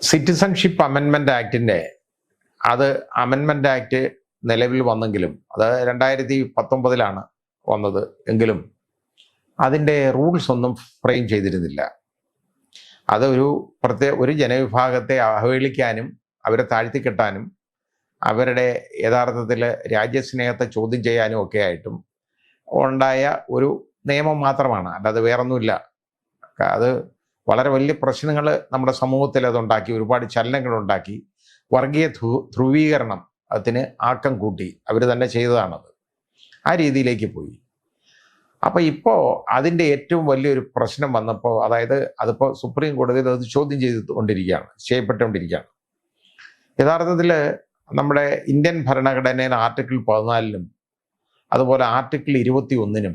Citizenship അമെൻമെന്റ് ആക്ടിന്റെ അത് അമെൻമെന്റ് act നിലവിൽ വന്നെങ്കിലും അത് രണ്ടായിരത്തി പത്തൊമ്പതിലാണ് വന്നത് എങ്കിലും അതിന്റെ റൂൾസ് ഒന്നും ഫ്രെയിം ചെയ്തിരുന്നില്ല. അതൊരു പ്രത്യേക ഒരു ജനവിഭാഗത്തെ അവഹേളിക്കാനും അവരെ താഴ്ത്തിക്കെട്ടാനും അവരുടെ യഥാർത്ഥത്തിൽ രാജ്യസ്നേഹത്തെ ചോദ്യം ചെയ്യാനും ഒക്കെ ആയിട്ടും ഉണ്ടായ ഒരു നിയമം മാത്രമാണ്. അല്ലാതെ വേറൊന്നുമില്ല. അത് വളരെ വലിയ പ്രശ്നങ്ങൾ നമ്മുടെ സമൂഹത്തിൽ അതുണ്ടാക്കി ഒരുപാട് ചലനങ്ങൾ ഉണ്ടാക്കി. വർഗീയ ധ്രുവീകരണം അതിന് ആക്കം കൂട്ടി. അവർ തന്നെ ചെയ്തതാണത്. ആ രീതിയിലേക്ക് പോയി. അപ്പോൾ ഇപ്പോൾ അതിന്റെ ഏറ്റവും വലിയൊരു പ്രശ്നം വന്നപ്പോൾ അതായത് അതിപ്പോൾ സുപ്രീം കോടതിയിൽ അത് ചോദ്യം ചെയ്തുകൊണ്ടിരിക്കുകയാണ് ചെയ്യപ്പെട്ടുകൊണ്ടിരിക്കുകയാണ്. യഥാർത്ഥത്തിൽ നമ്മുടെ ഇന്ത്യൻ ഭരണഘടനയിൽ ആർട്ടിക്കിൾ പതിനാലിനും അതുപോലെ ആർട്ടിക്കിൾ ഇരുപത്തി ഒന്നിനും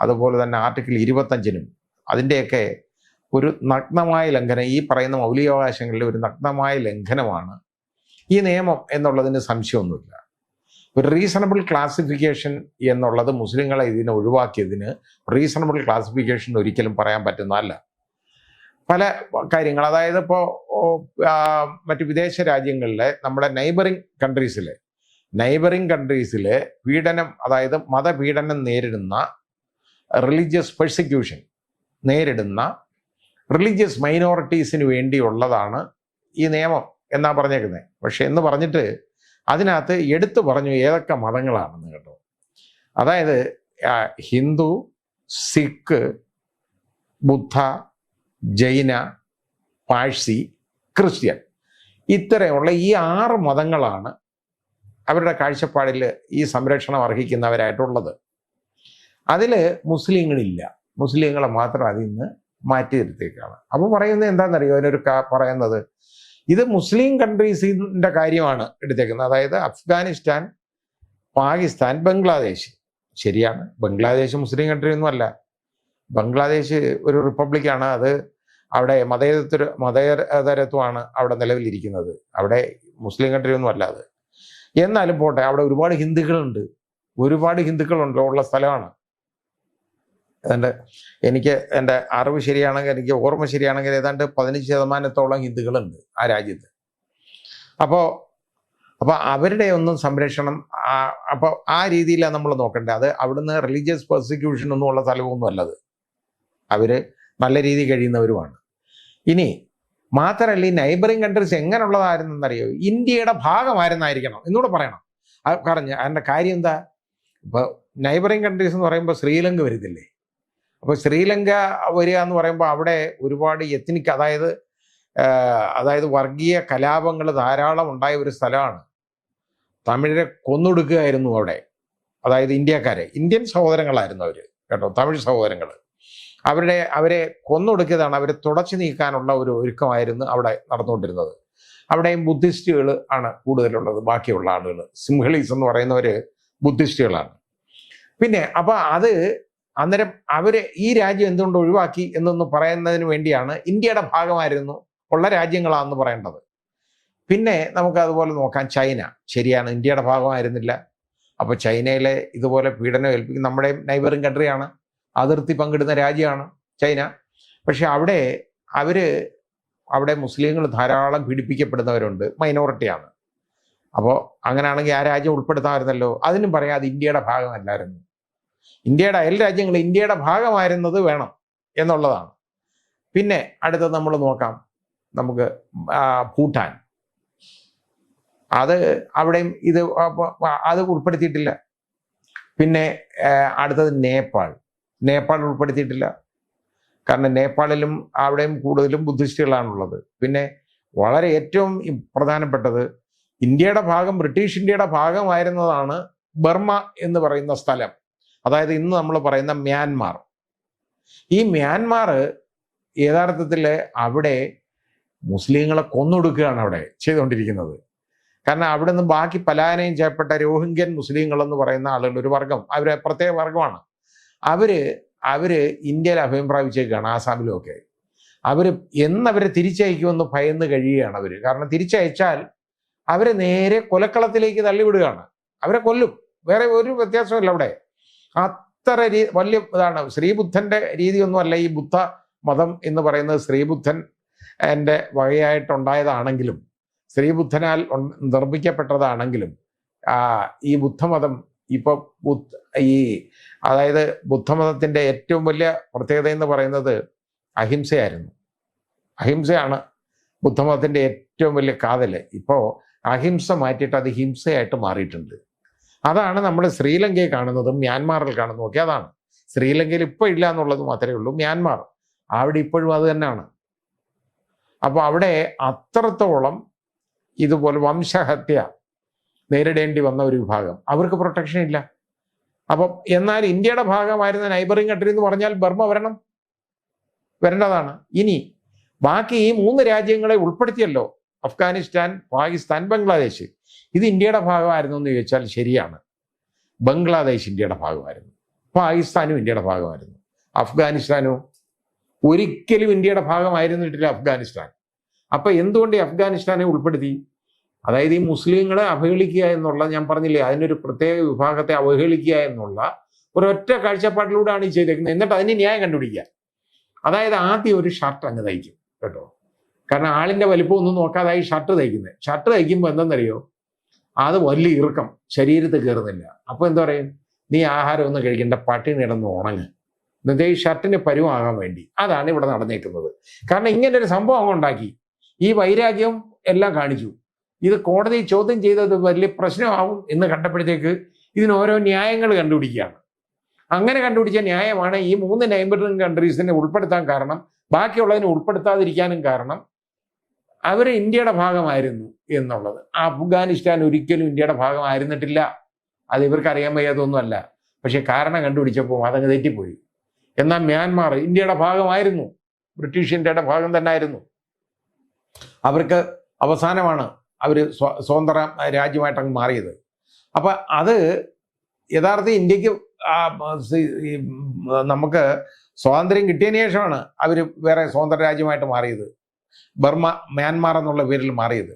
അതുപോലെ തന്നെ ആർട്ടിക്കിൾ ഇരുപത്തഞ്ചിനും അതിന്റെയൊക്കെ ഒരു നഗ്നമായ ലംഘനം ഈ പറയുന്ന മൗലികാവകാശങ്ങളിലെ ഒരു നഗ്നമായ ലംഘനമാണ്. ഈ നിയമം എന്നുള്ളതിന് സംശയമൊന്നുമില്ല. ഒരു റീസണബിൾ ക്ലാസിഫിക്കേഷൻ എന്നുള്ളത് മുസ്ലിങ്ങളെ ഇതിനെ ഒഴിവാക്കിയതിന് റീസണബിൾ ക്ലാസിഫിക്കേഷൻ ഒരിക്കലും പറയാൻ പറ്റുന്നതല്ല. പല കാര്യങ്ങൾ അതായത് ഇപ്പോൾ മറ്റ് വിദേശ രാജ്യങ്ങളിലെ നമ്മുടെ നൈബറിങ് കൺട്രീസിലെ നൈബറിങ് കൺട്രീസിലെ പീഡനം അതായത് മതപീഡനം നേരിടുന്ന റിലീജിയസ് പെർസിക്യൂഷൻ നേരിടുന്ന റിലീജിയസ് മൈനോറിറ്റീസിന് വേണ്ടിയുള്ളതാണ് ഈ നിയമം എന്നാ പറഞ്ഞേക്കുന്നത് പക്ഷെ എന്ന് പറഞ്ഞിട്ട് അതിനകത്ത് എടുത്തു പറഞ്ഞു ഏതൊക്കെ മതങ്ങളാണെന്ന് കേട്ടോ. അതായത് ഹിന്ദു സിഖ് ബുദ്ധ ജൈന പാഴ്സി ക്രിസ്ത്യൻ. ഇത്തരമുള്ള ഈ ആറ് മതങ്ങളാണ് അവരുടെ കാഴ്ചപ്പാടിൽ ഈ സംരക്ഷണം അർഹിക്കുന്നവരായിട്ടുള്ളത്. അതിൽ മുസ്ലിങ്ങളില്ല. മുസ്ലിങ്ങളെ മാത്രം അതിൽ നിന്ന് മാറ്റി നിർത്തിയേക്കാണ്. അപ്പോൾ പറയുന്നത് എന്താണെന്നറിയോ? അതിനൊരു പറയുന്നത് ഇത് മുസ്ലിം കൺട്രീസിന്റെ കാര്യമാണ് എടുത്തേക്കുന്നത്. അതായത് അഫ്ഗാനിസ്ഥാൻ പാകിസ്ഥാൻ ബംഗ്ലാദേശ്. ശരിയാണ്. ബംഗ്ലാദേശ് മുസ്ലിം കൺട്രി ഒന്നും അല്ല. ബംഗ്ലാദേശ് ഒരു റിപ്പബ്ലിക്കാണ് അത് അവിടെ മതേതര മതേതരത്വമാണ് അവിടെ നിലവിലിരിക്കുന്നത്. അവിടെ മുസ്ലിം കൺട്രി ഒന്നും അല്ല അത്. എന്നാലും പോട്ടെ അവിടെ ഒരുപാട് ഹിന്ദുക്കളുണ്ട്. ഒരുപാട് ഹിന്ദുക്കളുണ്ട്. ഉള്ള സ്ഥലമാണ്. എന്റെ എനിക്ക് എന്റെ അറിവ് ശരിയാണെങ്കിൽ എനിക്ക് ഓർമ്മ ശരിയാണെങ്കിൽ ഏതാണ്ട് പതിനഞ്ച് ശതമാനത്തോളം ഹിന്ദുക്കളുണ്ട് ആ രാജ്യത്ത്. അപ്പോൾ അപ്പോൾ അവരുടെ ഒന്നും സംരക്ഷണം അപ്പോൾ ആ രീതിയിലാണ് നമ്മൾ നോക്കേണ്ടത്. അത് അവിടുന്ന് റിലീജിയസ് പെർസിക്യൂഷൻ ഒന്നും ഉള്ള സ്ഥലമൊന്നും അല്ലത്. അവർ നല്ല രീതിയിൽ കഴിയുന്നവരുമാണ്. ഇനി മാത്രമല്ല ഈ നൈബറിങ് കൺട്രീസ് എങ്ങനെയുള്ളതായിരുന്നെന്നറിയോ? ഇന്ത്യയുടെ ഭാഗമായിരുന്നായിരിക്കണം. എന്നൂടെ പറയണം. പറഞ്ഞ അതിന്റെ കാര്യം എന്താ? ഇപ്പോൾ നൈബറിങ് കൺട്രീസ് എന്ന് പറയുമ്പോൾ ശ്രീലങ്ക വരുന്നില്ലേ അപ്പോൾ ശ്രീലങ്ക വരിക എന്ന് പറയുമ്പോൾ അവിടെ ഒരുപാട് എത്നിക് അതായത് അതായത് വർഗീയ കലാപങ്ങൾ ധാരാളം ഉണ്ടായ ഒരു സ്ഥലമാണ്. തമിഴരെ കൊന്നൊടുക്കുകയായിരുന്നു അവിടെ. അതായത് ഇന്ത്യക്കാരെ. ഇന്ത്യൻ സഹോദരങ്ങളായിരുന്നു അവർ കേട്ടോ തമിഴ് സഹോദരങ്ങൾ അവരുടെ അവരെ കൊന്നൊടുക്കിയതാണ്. അവരെ തുടച്ചു നീക്കാനുള്ള ഒരു ഒരുക്കമായിരുന്നു അവിടെ നടന്നുകൊണ്ടിരുന്നത്. അവിടെയും ബുദ്ധിസ്റ്റുകൾ ആണ് കൂടുതലുള്ളത്. ബാക്കിയുള്ള ആളുകൾ സിംഹളീസ് എന്ന് പറയുന്നവർ ബുദ്ധിസ്റ്റുകളാണ്. പിന്നെ അപ്പോൾ അത് അന്നേരം അവർ ഈ രാജ്യം എന്തുകൊണ്ട് ഒഴിവാക്കി എന്നൊന്ന് പറയുന്നതിന് വേണ്ടിയാണ് ഇന്ത്യയുടെ ഭാഗമായിരുന്നു ഉള്ള രാജ്യങ്ങളാണെന്ന് പറയേണ്ടത്. പിന്നെ നമുക്ക് അതുപോലെ നോക്കാം ചൈന. ശരിയാണ് ഇന്ത്യയുടെ ഭാഗമായിരുന്നില്ല. അപ്പോൾ ചൈനയിലെ ഇതുപോലെ പീഡനം ഏൽപ്പിക്കും നമ്മുടെ നൈബറിങ് കൺട്രിയാണ് അതിർത്തി പങ്കിടുന്ന രാജ്യമാണ് ചൈന. പക്ഷെ അവിടെ അവർ അവിടെ മുസ്ലിങ്ങൾ ധാരാളം പീഡിപ്പിക്കപ്പെടുന്നവരുണ്ട്. മൈനോറിറ്റിയാണ് അപ്പോൾ അങ്ങനെയാണെങ്കിൽ ആ രാജ്യം ഉൾപ്പെടുത്താമായിരുന്നല്ലോ. അതിനും പറയാം അത് ഇന്ത്യയുടെ ഭാഗമല്ലായിരുന്നു. ഇന്ത്യയുടെ അയൽ രാജ്യങ്ങൾ ഇന്ത്യയുടെ ഭാഗമായിരുന്നത് വേണം എന്നുള്ളതാണ്. പിന്നെ അടുത്തത് നമ്മൾ നോക്കാം. നമുക്ക് ഭൂട്ടാൻ. അത് അവിടെയും ഇത് അത് ഉൾപ്പെടുത്തിയിട്ടില്ല. പിന്നെ അടുത്തത് നേപ്പാൾ. നേപ്പാൾ ഉൾപ്പെടുത്തിയിട്ടില്ല. കാരണം നേപ്പാളിലും അവിടെയും കൂടുതലും ബുദ്ധിസ്റ്റുകളാണുള്ളത്. പിന്നെ വളരെ ഏറ്റവും പ്രധാനപ്പെട്ടത് ഇന്ത്യയുടെ ഭാഗം ബ്രിട്ടീഷ് ഇന്ത്യയുടെ ഭാഗമായിരുന്നതാണ് ബർമ എന്ന് പറയുന്ന സ്ഥലം. അതായത് ഇന്ന് നമ്മൾ പറയുന്ന മ്യാൻമാർ. ഈ മ്യാൻമാർ യഥാർത്ഥത്തിൽ അവിടെ മുസ്ലിങ്ങളെ കൊന്നൊടുക്കുകയാണ് അവിടെ ചെയ്തുകൊണ്ടിരിക്കുന്നത്. കാരണം അവിടെ നിന്ന് ബാക്കി പലായനം ചെയ്യപ്പെട്ട രോഹിംഗ്യൻ മുസ്ലിങ്ങൾ എന്ന് പറയുന്ന ആളുകൾ ഒരു വർഗം. അവരെ പ്രത്യേക വർഗമാണ്. അവർ അവർ ഇന്ത്യയിൽ അഭയം പ്രാപിച്ചേക്കാണ് ആസാമിലും ഒക്കെ അവർ എന്നവരെ തിരിച്ചയക്കുമെന്ന് ഭയന്ന് കഴിയുകയാണ് അവർ. കാരണം തിരിച്ചയച്ചാൽ അവരെ നേരെ കൊലക്കളത്തിലേക്ക് തള്ളിവിടുകയാണ്. അവരെ കൊല്ലും. വേറെ ഒരു വ്യത്യാസമില്ല അവിടെ. അത്ര രീ വലിയ ഇതാണ്. ശ്രീബുദ്ധന്റെ രീതിയൊന്നുമല്ല ഈ ബുദ്ധ മതം എന്ന് പറയുന്നത്. ശ്രീബുദ്ധൻ എന്റെ വകയായിട്ടുണ്ടായതാണെങ്കിലും ശ്രീബുദ്ധനാൽ നിർമ്മിക്കപ്പെട്ടതാണെങ്കിലും ഈ ബുദ്ധമതം ഇപ്പോൾ ബുദ്ധ ഈ അതായത് ബുദ്ധമതത്തിന്റെ ഏറ്റവും വലിയ പ്രത്യേകത എന്ന് പറയുന്നത് അഹിംസയായിരുന്നു. അഹിംസയാണ് ബുദ്ധമതത്തിന്റെ ഏറ്റവും വലിയ കാതൽ ഇപ്പോൾ അഹിംസ മാറ്റിയിട്ട് അത് ഹിംസയായിട്ട് മാറിയിട്ടുണ്ട്. അതാണ് നമ്മൾ ശ്രീലങ്കയിൽ കാണുന്നതും മ്യാൻമാറിൽ കാണുന്നതും ഒക്കെ അതാണ്. ശ്രീലങ്കയിൽ ഇപ്പോൾ ഇല്ല എന്നുള്ളത് മാത്രമേ ഉള്ളൂ മ്യാൻമാർ. അവിടെ ഇപ്പോഴും അത് തന്നെയാണ്. അപ്പോൾ അവിടെ അത്രത്തോളം ഇതുപോലെ വംശഹത്യ നേരിടേണ്ടി വന്ന ഒരു വിഭാഗം. അവർക്ക് പ്രൊട്ടക്ഷൻ ഇല്ല. അപ്പം എന്നാൽ ഇന്ത്യയുടെ ഭാഗമായിരുന്ന നൈബറിംഗ് കൺട്രി എന്ന് പറഞ്ഞാൽ ബർമ്മ വരണം. വരേണ്ടതാണ്. ഇനി ബാക്കി ഈ മൂന്ന് രാജ്യങ്ങളെ ഉൾപ്പെടുത്തിയല്ലോ. അഫ്ഗാനിസ്ഥാൻ പാകിസ്ഥാൻ ബംഗ്ലാദേശ്. ഇത് ഇന്ത്യയുടെ ഭാഗമായിരുന്നു എന്ന് ചോദിച്ചാൽ ശരിയാണ്. ബംഗ്ലാദേശ് ഇന്ത്യയുടെ ഭാഗമായിരുന്നു. പാകിസ്ഥാനും ഇന്ത്യയുടെ ഭാഗമായിരുന്നു. അഫ്ഗാനിസ്ഥാനോ ഒരിക്കലും ഇന്ത്യയുടെ ഭാഗമായിരുന്നിട്ടില്ല അഫ്ഗാനിസ്ഥാൻ. അപ്പൊ എന്തുകൊണ്ട് അഫ്ഗാനിസ്ഥാനെ ഉൾപ്പെടുത്തി? അതായത് ഈ മുസ്ലിങ്ങളെ അവഹേളിക്കുക എന്നുള്ള ഞാൻ പറഞ്ഞില്ലേ അതിനൊരു പ്രത്യേക വിഭാഗത്തെ അവഹേളിക്കുക എന്നുള്ള ഒരൊറ്റ കാഴ്ചപ്പാടിലൂടെയാണ് ഈ ചെയ്തേക്കുന്നത്. എന്നിട്ട് അതിന് ന്യായം കണ്ടുപിടിക്കുക. അതായത് ആദ്യം ഒരു ഷർട്ട് അങ്ങ് തയ്ക്കും കേട്ടോ. കാരണം ആളിന്റെ വലിപ്പം ഒന്നും നോക്കാതായി ഷർട്ട് തയ്ക്കുന്നത്. ഷർട്ട് തയ്ക്കുമ്പോൾ എന്തെന്നറിയോ? അത് വലിയ ഇറുക്കം. ശരീരത്തിൽ കയറുന്നില്ല അപ്പോൾ എന്താ പറയും? നീ ആഹാരം ഒന്നും കഴിക്കേണ്ട പട്ടിണി കിടന്ന് ഉണങ്ങ് എന്നിട്ട് ഈ ഷർട്ടിന് പരുവാകാൻ വേണ്ടി. അതാണ് ഇവിടെ നടന്നേക്കുന്നത്. കാരണം ഇങ്ങനെ ഒരു സംഭവം അങ്ങ് ഉണ്ടാക്കി. ഈ വൈരാഗ്യം എല്ലാം കാണിച്ചു. ഇത് കോടതി ചോദ്യം ചെയ്തത് വലിയ പ്രശ്നമാവും എന്ന് കണ്ടപ്പോഴത്തേക്ക് ഇതിന് ഓരോ ന്യായങ്ങൾ കണ്ടുപിടിക്കുകയാണ്. അങ്ങനെ കണ്ടുപിടിച്ച ന്യായമാണ് ഈ മൂന്ന് നൈബറിംഗ് കൺട്രീസിനെ ഉൾപ്പെടുത്താൻ കാരണം ബാക്കിയുള്ളതിനെ ഉൾപ്പെടുത്താതിരിക്കാനും കാരണം അവർ ഇന്ത്യയുടെ ഭാഗമായിരുന്നു എന്നുള്ളത്. അഫ്ഗാനിസ്ഥാൻ ഒരിക്കലും ഇന്ത്യയുടെ ഭാഗമായിരുന്നിട്ടില്ല. അത് ഇവർക്ക് അറിയാൻ വയ്യാതൊന്നുമല്ല പക്ഷേ കാരണം കണ്ടുപിടിച്ചപ്പോൾ അതങ്ങ് തെറ്റിപ്പോയി. എന്നാൽ മ്യാൻമാർ ഇന്ത്യയുടെ ഭാഗമായിരുന്നു. ബ്രിട്ടീഷ് ഇന്ത്യയുടെ ഭാഗം തന്നെ ആയിരുന്നു അവർക്ക് അവസാനമാണ് അവർ സ്വതന്ത്ര രാജ്യമായിട്ട് അങ്ങ് മാറിയത്. അപ്പൊ അത് യഥാർത്ഥ ഇന്ത്യയ്ക്ക് നമുക്ക് സ്വാതന്ത്ര്യം കിട്ടിയതിന് ശേഷമാണ് അവർ വേറെ സ്വതന്ത്ര രാജ്യമായിട്ട് മാറിയത്. ബർമ്മ മ്യാൻമാർ എന്നുള്ള പേരിൽ മാറിയത്.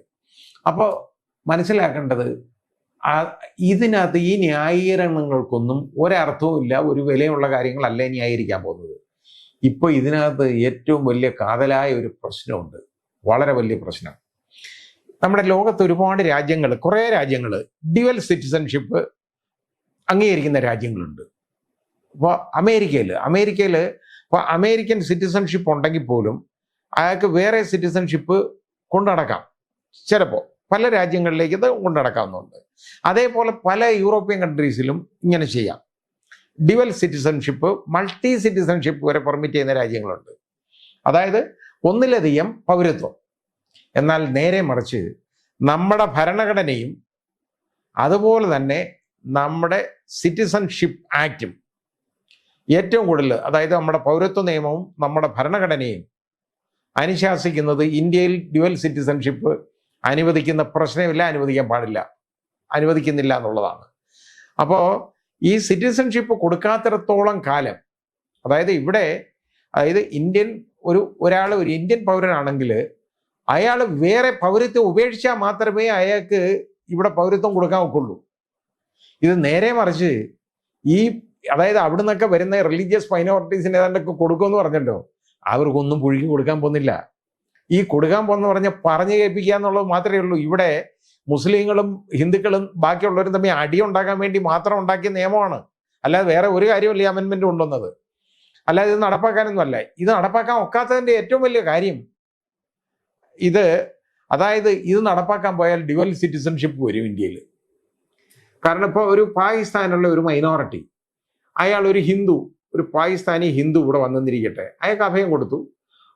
അപ്പോൾ മനസ്സിലാക്കേണ്ടത് ഇതിനകത്ത് ഈ ന്യായീകരണങ്ങൾക്കൊന്നും ഒരർത്ഥവും ഇല്ല ഒരു വിലയുള്ള കാര്യങ്ങളല്ല ന്യായീകരിക്കാൻ പോകുന്നത്. ഇപ്പോൾ ഇതിനകത്ത് ഏറ്റവും വലിയ കാതലായ ഒരു പ്രശ്നമുണ്ട്. വളരെ വലിയ പ്രശ്നം. നമ്മുടെ ലോകത്ത് ഒരുപാട് രാജ്യങ്ങൾ കുറേ രാജ്യങ്ങൾ ഡ്യുവൽ സിറ്റിസൺഷിപ്പ് അംഗീകരിക്കുന്ന രാജ്യങ്ങളുണ്ട്. ഇപ്പോൾ അമേരിക്കയിൽ അമേരിക്കയിൽ ഇപ്പോൾ അമേരിക്കൻ സിറ്റിസൺഷിപ്പ് ഉണ്ടെങ്കിൽ പോലും അയാൾക്ക് വേറെ സിറ്റിസൺഷിപ്പ് കൊണ്ടടക്കാം. ചിലപ്പോൾ പല രാജ്യങ്ങളിലേക്ക് ഇത് കൊണ്ടടക്കാവുന്നുണ്ട് അതേപോലെ പല യൂറോപ്യൻ കൺട്രീസിലും ഇങ്ങനെ ചെയ്യാം. ഡിവൽ സിറ്റിസൺഷിപ്പ് മൾട്ടി സിറ്റിസൺഷിപ്പ് വരെ പെർമിറ്റ് ചെയ്യുന്ന രാജ്യങ്ങളുണ്ട്. അതായത് ഒന്നിലധികം പൗരത്വം. എന്നാൽ നേരെ മറിച്ച് നമ്മുടെ ഭരണഘടനയും അതുപോലെ തന്നെ നമ്മുടെ സിറ്റിസൺഷിപ്പ് ആക്റ്റും ഏറ്റവും കൂടുതൽ അതായത് നമ്മുടെ പൗരത്വ നിയമവും നമ്മുടെ ഭരണഘടനയും അനുശാസിക്കുന്നത് ഇന്ത്യയിൽ ഡ്യുവൽ സിറ്റിസൺഷിപ്പ് അനുവദിക്കുന്ന പ്രശ്നമില്ല അനുവദിക്കാൻ പാടില്ല. അനുവദിക്കുന്നില്ല എന്നുള്ളതാണ്. അപ്പോൾ ഈ സിറ്റിസൺഷിപ്പ് കൊടുക്കാത്തിടത്തോളം കാലം അതായത് ഇവിടെ അതായത് ഇന്ത്യൻ ഒരു ഒരാൾ ഒരു ഇന്ത്യൻ പൗരനാണെങ്കിൽ അയാൾ വേറെ പൗരത്വം ഉപേക്ഷിച്ചാൽ മാത്രമേ അയാൾക്ക് ഇവിടെ പൗരത്വം കൊടുക്കാൻ ഒക്കുള്ളൂ. ഇത് നേരെ മറിച്ച് ഈ അതായത് അവിടെ നിന്നൊക്കെ വരുന്ന റിലീജിയസ് മൈനോറിറ്റീസിന് ഏതാണ്ടൊക്കെ കൊടുക്കുമെന്ന് പറഞ്ഞല്ലോ അവർക്കൊന്നും പുഴുക്കി കൊടുക്കാൻ പോകുന്നില്ല. ഈ കൊടുക്കാൻ പോകുന്ന പറഞ്ഞ പറഞ്ഞു കേൾപ്പിക്കുക എന്നുള്ളത് മാത്രമേ ഉള്ളൂ. ഇവിടെ മുസ്ലിങ്ങളും ഹിന്ദുക്കളും ബാക്കിയുള്ളവരും തമ്മിൽ അടി ഉണ്ടാക്കാൻ വേണ്ടി മാത്രം ഉണ്ടാക്കിയ നിയമമാണ്. അല്ലാതെ വേറെ ഒരു കാര്യമല്ല ഈ അമെൻമെന്റ് കൊണ്ടുവന്നത്. അല്ലാതെ ഇത് നടപ്പാക്കാനൊന്നും അല്ല ഇത് നടപ്പാക്കാൻ ഒക്കാത്തതിന്റെ ഏറ്റവും വലിയ കാര്യം ഇത് അതായത് ഇത് നടപ്പാക്കാൻ പോയാൽ ഡ്യുവൽ സിറ്റിസൺഷിപ്പ് വരും ഇന്ത്യയിൽ. കാരണം ഇപ്പോൾ ഒരു പാകിസ്ഥാനുള്ള ഒരു മൈനോറിറ്റി അയാൾ ഒരു ഹിന്ദു ഒരു പാകിസ്ഥാനി ഹിന്ദു ഇവിടെ വന്നിരിക്കട്ടെ. അയാൾക്ക് അഭയം കൊടുത്തു.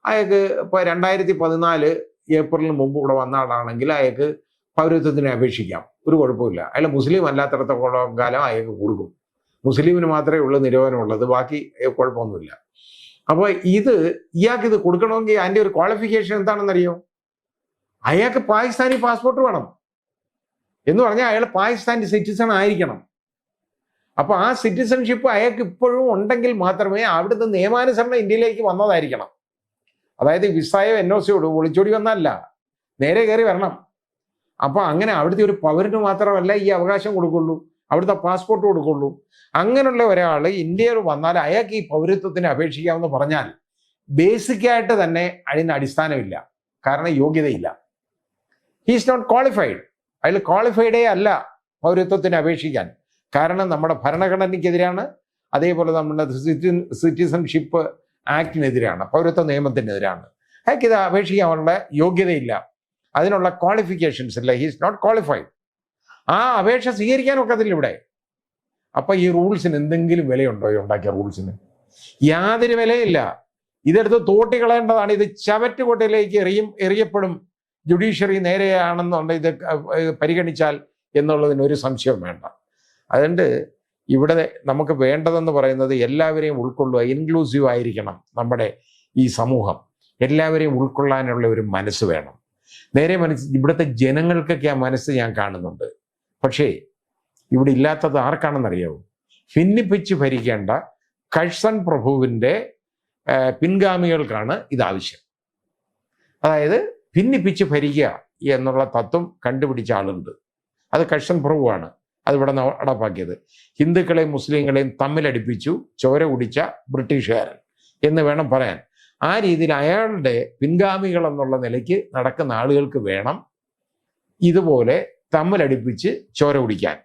അയാൾക്ക് ഇപ്പോൾ രണ്ടായിരത്തി പതിനാല് ഏപ്രിലിന് മുമ്പ് ഇവിടെ വന്ന ആളാണെങ്കിൽ അയാൾക്ക് പൗരത്വത്തിന് അപേക്ഷിക്കാം. ഒരു കുഴപ്പമില്ല അയാൾ മുസ്ലിം അല്ലാത്തടത്തോളം കാലം അയാൾക്ക് കൊടുക്കും. മുസ്ലിമിന് മാത്രമേ ഉള്ളൂ നിരോധനമുള്ളത്. ബാക്കി കുഴപ്പമൊന്നുമില്ല. അപ്പോൾ ഇത് ഇയാൾക്ക് ഇത് കൊടുക്കണമെങ്കിൽ അതിന്റെ ഒരു ക്വാളിഫിക്കേഷൻ എന്താണെന്നറിയോ? അയാൾക്ക് പാകിസ്ഥാനി പാസ്പോർട്ട് വേണം. എന്ന് പറഞ്ഞാൽ അയാൾ പാകിസ്ഥാനി സിറ്റിസൺ ആയിരിക്കണം. അപ്പൊ ആ സിറ്റിസൺഷിപ്പ് അയാൾക്ക് ഇപ്പോഴും ഉണ്ടെങ്കിൽ മാത്രമേ അവിടുത്തെ നിയമാനുസരണം ഇന്ത്യയിലേക്ക് വന്നതായിരിക്കണം. അതായത് വിസായോ എൻ ഒ സിയോട് ഒളിച്ചോടി വന്നല്ല നേരെ കയറി വരണം. അപ്പോൾ അങ്ങനെ അവിടുത്തെ ഒരു പൗരന് മാത്രമല്ല ഈ അവകാശം കൊടുക്കുള്ളൂ. അവിടുത്തെ പാസ്പോർട്ട് കൊടുക്കുള്ളൂ. അങ്ങനെയുള്ള ഒരാൾ ഇന്ത്യയിൽ വന്നാൽ അയാൾക്ക് ഈ പൗരത്വത്തിന് അപേക്ഷിക്കാമെന്ന് പറഞ്ഞാൽ ബേസിക്കായിട്ട് തന്നെ അതിന് അടിസ്ഥാനമില്ല. കാരണം യോഗ്യതയില്ല. ഹീസ് നോട്ട് ക്വാളിഫൈഡ് അയാൾ ക്വാളിഫൈഡേ അല്ല പൗരത്വത്തിന് അപേക്ഷിക്കാൻ. കാരണം നമ്മുടെ ഭരണഘടനയ്ക്കെതിരാണ് അതേപോലെ നമ്മുടെ സിറ്റിസൺഷിപ്പ് ആക്ടിനെതിരാണ് പൗരത്വ നിയമത്തിനെതിരാണ്. അയാൾക്ക് ഇത് അപേക്ഷിക്കാനുള്ള യോഗ്യതയില്ല. അതിനുള്ള ക്വാളിഫിക്കേഷൻസ് ഇല്ല. ഹീസ് നോട്ട് ക്വാളിഫൈഡ് ആ അപേക്ഷ സ്വീകരിക്കാൻ ഒക്കത്തില്ല ഇവിടെ. അപ്പൊ ഈ റൂൾസിന് എന്തെങ്കിലും വിലയുണ്ടോ? ഈ ഉണ്ടാക്കിയ റൂൾസിന്. യാതൊരു വിലയില്ല. ഇതെടുത്ത് തോട്ടി കളയേണ്ടതാണ് ഇത് ചവറ്റുകൊട്ടയിലേക്ക് എറിയും എറിയപ്പെടും. ജുഡീഷ്യറി നേരെയാണെന്നുണ്ട് ഇത് പരിഗണിച്ചാൽ എന്നുള്ളതിന് ഒരു സംശയവും വേണ്ട. അതുകൊണ്ട് ഇവിടെ നമുക്ക് വേണ്ടതെന്ന് പറയുന്നത് എല്ലാവരെയും ഉൾക്കൊള്ളുക ഇൻക്ലൂസീവ് ആയിരിക്കണം നമ്മുടെ ഈ സമൂഹം. എല്ലാവരെയും ഉൾക്കൊള്ളാനുള്ള ഒരു മനസ്സ് വേണം. നേരെ മനസ്സ് ഇവിടുത്തെ ജനങ്ങൾക്കൊക്കെ ആ മനസ്സ് ഞാൻ കാണുന്നുണ്ട്. പക്ഷേ ഇവിടെ ഇല്ലാത്തത് ആർക്കാണെന്നറിയാവോ? ഭിന്നിപ്പിച്ച് ഭരിക്കേണ്ട കഴ്സൺ പ്രഭുവിന്റെ പിൻഗാമികൾക്കാണ് ഇതാവശ്യം. അതായത് ഭിന്നിപ്പിച്ച് ഭരിക്കുക എന്നുള്ള തത്വം കണ്ടുപിടിച്ച ആളുണ്ട്. അത് കഴ്സൺ പ്രഭുവാണ്. അത് ഇവിടെ ന- നടപ്പാക്കിയത് ഹിന്ദുക്കളെയും മുസ്ലിങ്ങളെയും തമ്മിലടിപ്പിച്ചു ചോര കുടിച്ച ബ്രിട്ടീഷുകാരൻ എന്ന് വേണം പറയാൻ. ആ രീതിയിൽ അയാളുടെ പിൻഗാമികൾ എന്നുള്ള നിലയ്ക്ക് നടക്കുന്ന ആളുകൾക്ക് വേണം ഇതുപോലെ തമ്മിലടിപ്പിച്ച് ചോര കുടിക്കാൻ.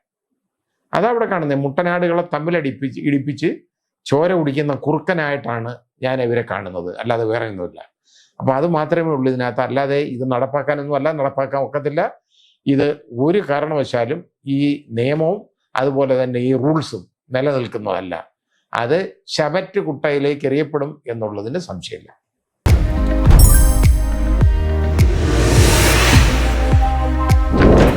അതവിടെ കാണുന്നത് മുട്ടനാടുകളെ തമ്മിലടിപ്പിച്ച് ഇടിപ്പിച്ച് ചോര കുടിക്കുന്ന കുറുക്കനായിട്ടാണ് ഞാൻ ഇവരെ കാണുന്നത്. അല്ലാതെ വേറെ ഒന്നുമില്ല. അപ്പൊ അത് മാത്രമേ ഉള്ളൂ ഇതിനകത്ത്. അല്ലാതെ ഇത് നടപ്പാക്കാനൊന്നും അല്ല നടപ്പാക്കാൻ ഒക്കത്തില്ല. ഇത് ഒരു കാരണവശാലും ഈ നിയമവും അതുപോലെ തന്നെ ഈ റൂൾസും നിലനിൽക്കുന്നതല്ല. അത് ശവറ്റ് കുട്ടയിലേക്ക് എറിയപ്പെടും എന്നുള്ളതിന് സംശയമില്ല.